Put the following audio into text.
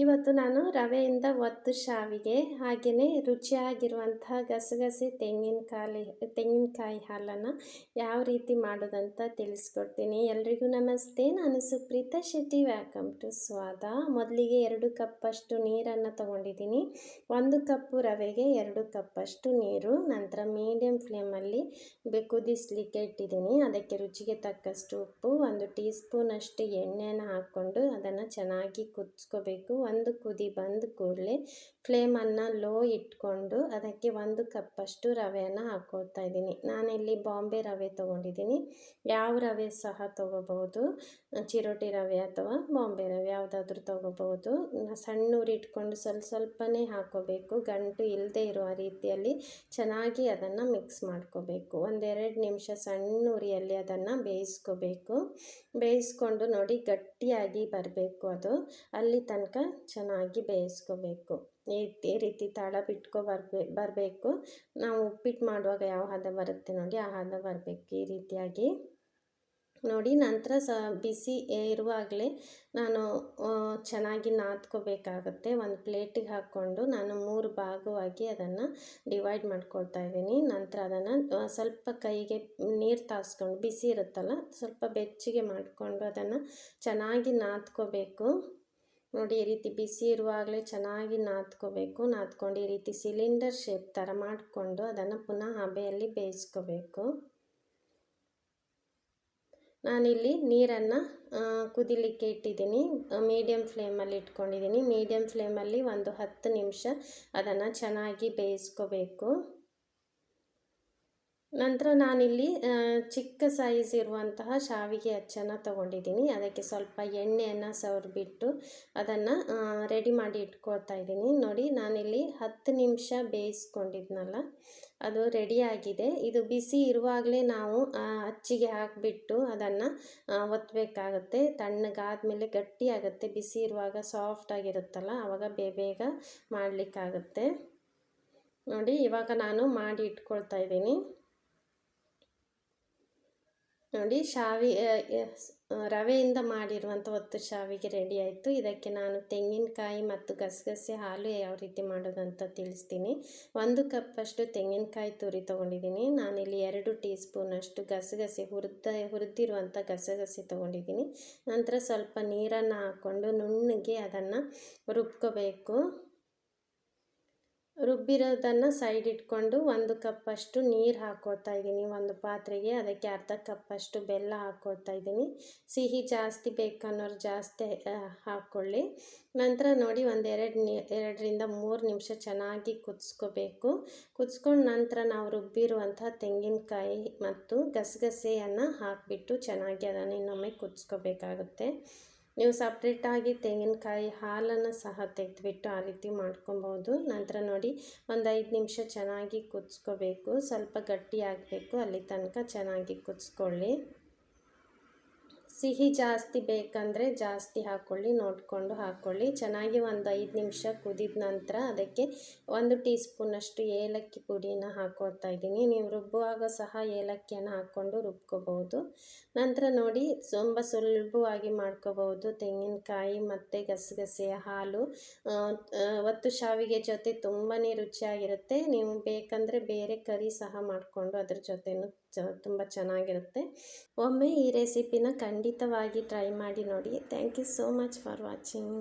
ಇವತ್ತು ನಾನು ರವೆಯಿಂದ ಒತ್ತು ಶಾವಿಗೆ, ಹಾಗೆಯೇ ರುಚಿಯಾಗಿರುವಂತಹ ಗಸಗಸೆ ತೆಂಗಿನಕಾಯಿ ತೆಂಗಿನಕಾಯಿ ಹಾಲನ್ನು ಯಾವ ರೀತಿ ಮಾಡೋದಂತ ತಿಳಿಸ್ಕೊಡ್ತೀನಿ. ಎಲ್ರಿಗೂ ನಮಸ್ತೆ. ನಾನು ಸುಪ್ರೀತಾ ಶೆಟ್ಟಿ. ವ್ಯಾಕಮ್ ಟು ಸ್ವಾದ ಮೊದಲಿಗೆ ಎರಡು ಕಪ್ಪಷ್ಟು ನೀರನ್ನು ತಗೊಂಡಿದ್ದೀನಿ. ಒಂದು ಕಪ್ಪು ರವೆಗೆ ಎರಡು ಕಪ್ಪಷ್ಟು ನೀರು, ನಂತರ ಮೀಡಿಯಮ್ ಫ್ಲೇಮಲ್ಲಿ ಕುದಿಸ್ಲಿಕ್ಕೆ ಇಟ್ಟಿದ್ದೀನಿ. ಅದಕ್ಕೆ ರುಚಿಗೆ ತಕ್ಕಷ್ಟು ಉಪ್ಪು, ಒಂದು ಟೀ ಸ್ಪೂನಷ್ಟು ಎಣ್ಣೆನ ಹಾಕ್ಕೊಂಡು ಅದನ್ನು ಚೆನ್ನಾಗಿ ಕುದಿಸ್ಕೋಬೇಕು. ಒಂದು ಕುದಿ ಬಂದ ಕೂಡಲೇ ಫ್ಲೇಮನ್ನು ಲೋ ಇಟ್ಕೊಂಡು ಅದಕ್ಕೆ ಒಂದು ಕಪ್ಪಷ್ಟು ರವೆಯನ್ನು ಹಾಕ್ಕೊಳ್ತಾ ಇದ್ದೀನಿ. ನಾನಿಲ್ಲಿ ಬಾಂಬೆ ರವೆ ತೊಗೊಂಡಿದ್ದೀನಿ. ಯಾವ ರವೆ ಸಹ ತೊಗೋಬೋದು ಚಿರೋಟಿ ರವೆ ಅಥವಾ ಬಾಂಬೆ ರವೆ ಯಾವುದಾದ್ರೂ ತೊಗೋಬೋದು ಸಣ್ಣ ಇಟ್ಕೊಂಡು ಸ್ವಲ್ಪ ಸ್ವಲ್ಪನೇ ಹಾಕೋಬೇಕು. ಗಂಟು ಇಲ್ಲದೆ ಇರುವ ರೀತಿಯಲ್ಲಿ ಚೆನ್ನಾಗಿ ಅದನ್ನು ಮಿಕ್ಸ್ ಮಾಡ್ಕೋಬೇಕು. ಒಂದೆರಡು ನಿಮಿಷ ಸಣ್ಣ ಉರಿಯಲ್ಲಿ ಅದನ್ನು ಬೇಯಿಸ್ಕೋಬೇಕು. ಬೇಯಿಸ್ಕೊಂಡು ನೋಡಿ ಗಟ್ಟಿಯಾಗಿ ಬರಬೇಕು ಅದು. ಅಲ್ಲಿ ತನಕ ಚೆನ್ನಾಗಿ ಬೇಯಿಸ್ಕೋಬೇಕು. ಈ ರೀತಿ ತಳ ಬಿಟ್ಕೊ ಬರ್ಬೇ, ಬರಬೇಕು. ನಾವು ಉಪ್ಪಿಟ್ಟು ಮಾಡುವಾಗ ಯಾವ ಹದ ಬರುತ್ತೆ ನೋಡಿ, ಆ ಹದ ಬರಬೇಕು ಈ ರೀತಿಯಾಗಿ. ನೋಡಿ, ನಂತರ ಸ, ಬಿಸಿ ಇರುವಾಗಲೇ ನಾನು ಚೆನ್ನಾಗಿ ನಾದ್ಕೋಬೇಕಾಗತ್ತೆ. ಒಂದು ಪ್ಲೇಟಿಗೆ ಹಾಕ್ಕೊಂಡು ನಾನು ಮೂರು ಭಾಗವಾಗಿ ಅದನ್ನು ಡಿವೈಡ್ ಮಾಡ್ಕೊಳ್ತಾ ಇದ್ದೀನಿ. ನಂತರ ಅದನ್ನು ಸ್ವಲ್ಪ ಕೈಗೆ ನೀರು ತಾಸ್ಕೊಂಡು, ಬಿಸಿ ಇರುತ್ತಲ್ಲ, ಸ್ವಲ್ಪ ಬೆಚ್ಚಗೆ ಮಾಡಿಕೊಂಡು ಅದನ್ನು ಚೆನ್ನಾಗಿ ನಾದ್ಕೋಬೇಕು. ನೋಡಿ, ಈ ರೀತಿ ಬಿಸಿ ಇರುವಾಗಲೇ ಚೆನ್ನಾಗಿ ನಾದ್ಕೋಬೇಕು. ನಾದ್ಕೊಂಡು ಈ ರೀತಿ ಸಿಲಿಂಡರ್ ಶೇಪ್ ಥರ ಮಾಡಿಕೊಂಡು ಅದನ್ನು ಪುನಃ ಹಬೆಯಲ್ಲಿ ಬೇಯಿಸ್ಕೋಬೇಕು. ನಾನಿಲ್ಲಿ ನೀರನ್ನು ಕುದಿಲಿಕ್ಕೆ ಇಟ್ಟಿದ್ದೀನಿ. ಮೀಡಿಯಮ್ ಫ್ಲೇಮಲ್ಲಿ ಇಟ್ಕೊಂಡಿದ್ದೀನಿ. ಮೀಡಿಯಮ್ ಫ್ಲೇಮಲ್ಲಿ ಒಂದು ಹತ್ತು ನಿಮಿಷ ಅದನ್ನು ಚೆನ್ನಾಗಿ ಬೇಯಿಸ್ಕೋಬೇಕು. ನಂತರ ನಾನಿಲ್ಲಿ ಚಿಕ್ಕ ಸೈಜ್ ಇರುವಂತಹ ಶಾವಿಗೆ ಅಚ್ಚನ್ನು ತಗೊಂಡಿದ್ದೀನಿ. ಅದಕ್ಕೆ ಸ್ವಲ್ಪ ಎಣ್ಣೆಯನ್ನು ಸವರಿಬಿಟ್ಟು ಅದನ್ನು ರೆಡಿ ಮಾಡಿ ಇಟ್ಕೊಳ್ತಾ ಇದ್ದೀನಿ. ನೋಡಿ, ನಾನಿಲ್ಲಿ ಹತ್ತು ನಿಮಿಷ ಬೇಯಿಸ್ಕೊಂಡಿದ್ನಲ್ಲ, ಅದು ರೆಡಿಯಾಗಿದೆ ಇದು ಬಿಸಿ ಇರುವಾಗಲೇ ನಾವು ಅಚ್ಚಿಗೆ ಹಾಕಿಬಿಟ್ಟು ಅದನ್ನು ಒತ್ತಬೇಕಾಗತ್ತೆ ತಣ್ಣಗಾದಮೇಲೆ ಗಟ್ಟಿಯಾಗುತ್ತೆ. ಬಿಸಿ ಇರುವಾಗ ಸಾಫ್ಟ್ ಆಗಿರುತ್ತಲ್ಲ ಆವಾಗ ಬೇಗ ಮಾಡಲಿಕ್ಕಾಗತ್ತೆ. ನೋಡಿ, ಇವಾಗ ನಾನು ಮಾಡಿ ಇಟ್ಕೊಳ್ತಾ ಇದ್ದೀನಿ. ನೋಡಿ ಶಾವಿ ರವೆಯಿಂದ ಮಾಡಿರುವಂಥ ಒತ್ತು ಶಾವಿಗೆ ರೆಡಿ ಆಯಿತು. ಇದಕ್ಕೆ ನಾನು ತೆಂಗಿನಕಾಯಿ ಮತ್ತು ಗಸಗಸೆ ಹಾಲು ಯಾವ ರೀತಿ ಮಾಡೋದಂತ ತಿಳಿಸ್ತೀನಿ. ಒಂದು ಕಪ್ಪಷ್ಟು ತೆಂಗಿನಕಾಯಿ ತುರಿ ತೊಗೊಂಡಿದ್ದೀನಿ. ನಾನಿಲ್ಲಿ ಎರಡು ಟೀ ಸ್ಪೂನಷ್ಟು ಗಸಗಸೆ ಹುರಿದ, ಹುರಿದಿರುವಂಥ ಗಸಗಸೆ ತೊಗೊಂಡಿದ್ದೀನಿ. ನಂತರ ಸ್ವಲ್ಪ ನೀರನ್ನು ಹಾಕ್ಕೊಂಡು ನುಣ್ಣಗೆ ಅದನ್ನು ರುಬ್ಕೋಬೇಕು. ರುಬ್ಬಿರೋದನ್ನು ಸೈಡ್ ಇಟ್ಕೊಂಡು ಒಂದು ಕಪ್ಪಷ್ಟು ನೀರು ಹಾಕ್ಕೊಳ್ತಾ ಇದ್ದೀನಿ. ಒಂದು ಪಾತ್ರೆಗೆ ಅದಕ್ಕೆ ಅರ್ಧ ಕಪ್ಪಷ್ಟು ಬೆಲ್ಲ ಹಾಕೋತಾ ಇದ್ದೀನಿ. ಸಿಹಿ ಜಾಸ್ತಿ ಬೇಕನ್ನೋರು ಜಾಸ್ತಿ ಹಾಕ್ಕೊಳ್ಳಿ ನಂತರ ನೋಡಿ ಒಂದು ಎರಡು ನಿ, ಎರಡರಿಂದ ಮೂರು ನಿಮಿಷ ಚೆನ್ನಾಗಿ ಕುದಿಸ್ಕೋಬೇಕು. ಕುದಿಸ್ಕೊಂಡು ನಂತರ ನಾವು ರುಬ್ಬಿರುವಂಥ ತೆಂಗಿನಕಾಯಿ ಮತ್ತು ಗಸಗಸೆಯನ್ನು ಹಾಕಿಬಿಟ್ಟು ಚೆನ್ನಾಗಿ ಅದನ್ನು ಇನ್ನೊಮ್ಮೆ ಕುದಿಸ್ಕೋಬೇಕಾಗುತ್ತೆ. ನೀವು ಸಪ್ರೇಟಾಗಿ ತೆಂಗಿನಕಾಯಿ ಹಾಲನ್ನು ಸಹ ತೆಗೆದುಬಿಟ್ಟು ಆ ರೀತಿ ಮಾಡ್ಕೊಬೋದು. ನಂತರ ನೋಡಿ, ಒಂದು ಐದು ನಿಮಿಷ ಚೆನ್ನಾಗಿ ಕುದಿಸ್ಕೋಬೇಕು. ಸ್ವಲ್ಪ ಗಟ್ಟಿಯಾಗಬೇಕು. ಅಲ್ಲಿ ತನಕ ಚೆನ್ನಾಗಿ ಕುದಿಸ್ಕೊಳ್ಳಿ. ಸಿಹಿ ಜಾಸ್ತಿ ಬೇಕಂದರೆ ಜಾಸ್ತಿ ಹಾಕ್ಕೊಳ್ಳಿ ನೋಡಿಕೊಂಡು ಹಾಕ್ಕೊಳ್ಳಿ ಚೆನ್ನಾಗಿ ಒಂದು ಐದು ನಿಮಿಷ ಕುದಿದ ನಂತರ ಅದಕ್ಕೆ ಒಂದು ಟೀ ಸ್ಪೂನಷ್ಟು ಏಲಕ್ಕಿ ಪುಡಿನ ಹಾಕ್ಕೊಳ್ತಾ ಇದ್ದೀನಿ. ನೀವು ರುಬ್ಬುವಾಗ ಸಹ ಏಲಕ್ಕಿಯನ್ನು ಹಾಕ್ಕೊಂಡು ರುಬ್ಕೋಬೋದು ನಂತರ ನೋಡಿ, ತುಂಬ ಸುಲಭವಾಗಿ ಮಾಡ್ಕೋಬೋದು ತೆಂಗಿನಕಾಯಿ ಮತ್ತು ಗಸಗಸೆ ಹಾಲು ಒತ್ತು ಶಾವಿಗೆ ಜೊತೆ ತುಂಬಾ ರುಚಿಯಾಗಿರುತ್ತೆ. ನೀವು ಬೇಕಂದರೆ ಬೇರೆ ಕರಿ ಸಹ ಮಾಡಿಕೊಂಡು ಅದ್ರ ಜೊತೆನೂ ಚ, ತುಂಬ ಚೆನ್ನಾಗಿರುತ್ತೆ. ಒಮ್ಮೆ ಈ ರೆಸಿಪಿನ ಖಂಡಿತವಾಗಿ ಟ್ರೈ ಮಾಡಿ ನೋಡಿ. Thank you so much for watching